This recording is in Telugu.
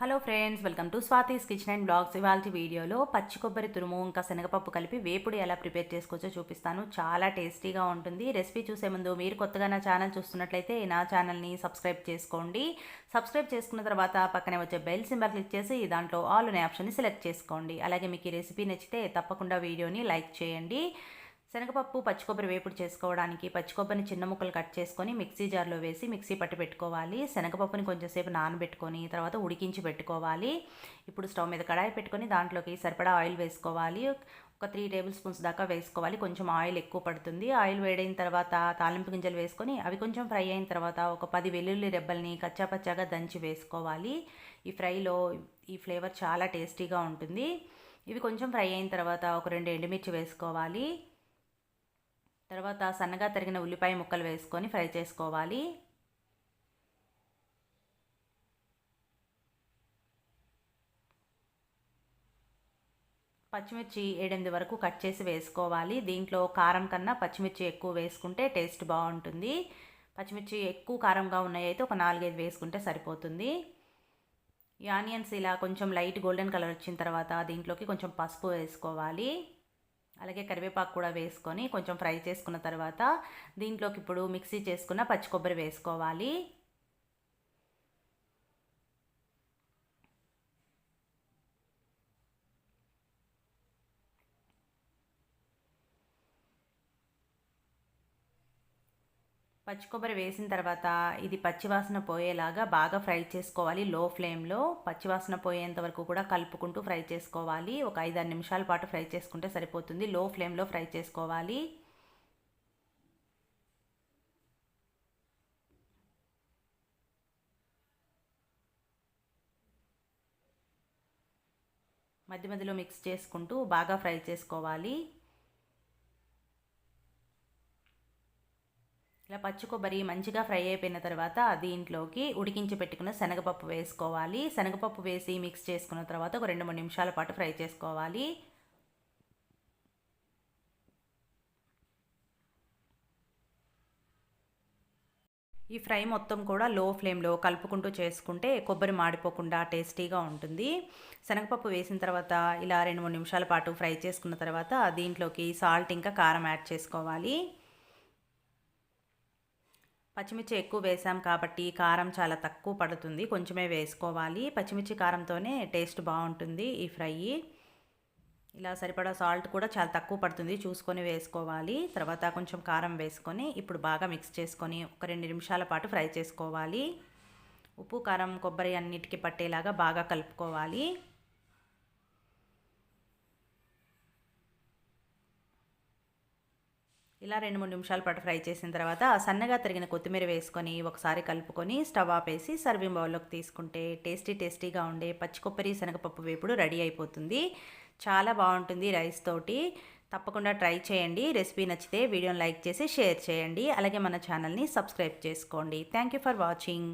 Hello friends welcome to Swathi's kitchen and blogs ఇవాళ వీడియోలో పచ్చి కొబ్బరి తురుము ఇంకా శనగపప్పు కలిపి వేపుడు ఎలా ప్రిపేర్ చేసుకోవచ్చో చూపిస్తాను. చాలా టేస్టీగా ఉంటుంది. రెసిపీ చూసే ముందు మీరు కొత్తగా నా ఛానల్ చూస్తున్నట్లయితే నా ఛానల్ని సబ్స్క్రైబ్ చేసుకోండి. సబ్స్క్రైబ్ చేసుకున్న తర్వాత పక్కనే వచ్చే బెల్ సింబల్ క్లిక్ చేసి దాంట్లో ఆల్ అనే ఆప్షన్ని సెలెక్ట్ చేసుకోండి. అలాగే మీకు ఈ రెసిపీ నచ్చితే తప్పకుండా వీడియోని లైక్ చేయండి. శనగపప్పు పచ్చి కొబ్బరి వేపుడు చేసుకోవడానికి పచ్చి కొబ్బరిని చిన్న ముక్కలు కట్ చేసుకొని మిక్సీ జార్లో వేసి మిక్సీ పట్టి పెట్టుకోవాలి. శనగపప్పుని కొంచెంసేపు నానబెట్టుకొని తర్వాత ఉడికించి పెట్టుకోవాలి. ఇప్పుడు స్టవ్ మీద కడాయి పెట్టుకొని దాంట్లోకి సరిపడా ఆయిల్ వేసుకోవాలి. ఒక త్రీ టేబుల్ స్పూన్స్ దాకా వేసుకోవాలి. కొంచెం ఆయిల్ ఎక్కువ పడుతుంది. ఆయిల్ వేడైన తర్వాత తాలింపు గింజలు వేసుకొని అవి కొంచెం ఫ్రై అయిన తర్వాత ఒక పది వెల్లుల్లి రెబ్బల్ని కచ్చాపచ్చాగా దంచి వేసుకోవాలి. ఈ ఫ్రైలో ఈ ఫ్లేవర్ చాలా టేస్టీగా ఉంటుంది. ఇవి కొంచెం ఫ్రై అయిన తర్వాత ఒక రెండు ఎండుమిర్చి వేసుకోవాలి. తర్వాత సన్నగా తరిగిన ఉల్లిపాయ ముక్కలు వేసుకొని ఫ్రై చేసుకోవాలి. పచ్చిమిర్చి ఏడెనిమిది వరకు కట్ చేసి వేసుకోవాలి. దీంట్లో కారం కన్నా పచ్చిమిర్చి ఎక్కువ వేసుకుంటే టేస్ట్ బాగుంటుంది. పచ్చిమిర్చి ఎక్కువ కారంగా ఉన్నాయి అయితే ఒక నాలుగైదు వేసుకుంటే సరిపోతుంది. ఈ ఆనియన్స్ ఇలా కొంచెం లైట్ గోల్డెన్ కలర్ వచ్చిన తర్వాత దీంట్లోకి కొంచెం పసుపు వేసుకోవాలి. అలాగే కరివేపాకు కూడా వేసుకొని కొంచెం ఫ్రై చేసుకున్న తర్వాత దీంట్లోకి ఇప్పుడు మిక్సీ చేసుకున్న పచ్చి కొబ్బరి వేసుకోవాలి. పచ్చి కొబ్బరి వేసిన తర్వాత ఇది పచ్చివాసన పోయేలాగా బాగా ఫ్రై చేసుకోవాలి. లో ఫ్లేమ్లో పచ్చివాసన పోయేంత వరకు కూడా కలుపుకుంటూ ఫ్రై చేసుకోవాలి. ఒక ఐదారు నిమిషాల పాటు ఫ్రై చేసుకుంటే సరిపోతుంది. లో ఫ్లేమ్లో ఫ్రై చేసుకోవాలి. మధ్య మధ్యలో మిక్స్ చేసుకుంటూ బాగా ఫ్రై చేసుకోవాలి. ఇలా పచ్చి కొబ్బరి మంచిగా ఫ్రై అయిపోయిన తర్వాత దీంట్లోకి ఉడికించి పెట్టుకున్న శనగపప్పు వేసుకోవాలి. శనగపప్పు వేసి మిక్స్ చేసుకున్న తర్వాత ఒక రెండు మూడు నిమిషాల పాటు ఫ్రై చేసుకోవాలి. ఈ ఫ్రై మొత్తం కూడా లో ఫ్లేమ్లో కలుపుకుంటూ చేసుకుంటే కొబ్బరి మాడిపోకుండా టేస్టీగా ఉంటుంది. శనగపప్పు వేసిన తర్వాత ఇలా రెండు మూడు నిమిషాల పాటు ఫ్రై చేసుకున్న తర్వాత దీంట్లోకి సాల్ట్ ఇంకా కారం యాడ్ చేసుకోవాలి. పచ్చిమిర్చి ఎక్కువ వేసాం కాబట్టి కారం చాలా తక్కువ పడుతుంది. కొంచెమే వేసుకోవాలి. పచ్చిమిర్చి కారంతోనే టేస్ట్ బాగుంటుంది ఈ ఫ్రై. ఇలా సరిపడా సాల్ట్ కూడా చాలా తక్కువ పడుతుంది. చూసుకొని వేసుకోవాలి. తర్వాత కొంచెం కారం వేసుకొని ఇప్పుడు బాగా మిక్స్ చేసుకొని ఒక రెండు నిమిషాల పాటు ఫ్రై చేసుకోవాలి. ఉప్పు కారం కొబ్బరి అన్నిటికీ పట్టేలాగా బాగా కలుపుకోవాలి. ఇలా రెండు మూడు నిమిషాల పాటు ఫ్రై చేసిన తర్వాత సన్నగా తరిగిన కొత్తిమీర వేసుకొని ఒకసారి కలుపుకొని స్టవ్ ఆపేసి సర్వింగ్ బౌల్లోకి తీసుకుంటే టేస్టీ టేస్టీగా ఉండే పచ్చి కొబ్బరి శనగపప్పు వేపుడు రెడీ అయిపోతుంది. చాలా బాగుంటుంది రైస్ తోటి. తప్పకుండా ట్రై చేయండి. రెసిపీ నచ్చితే వీడియోని లైక్ చేసి షేర్ చేయండి. అలాగే మన ఛానల్ని సబ్స్క్రైబ్ చేసుకోండి. Thank you for watching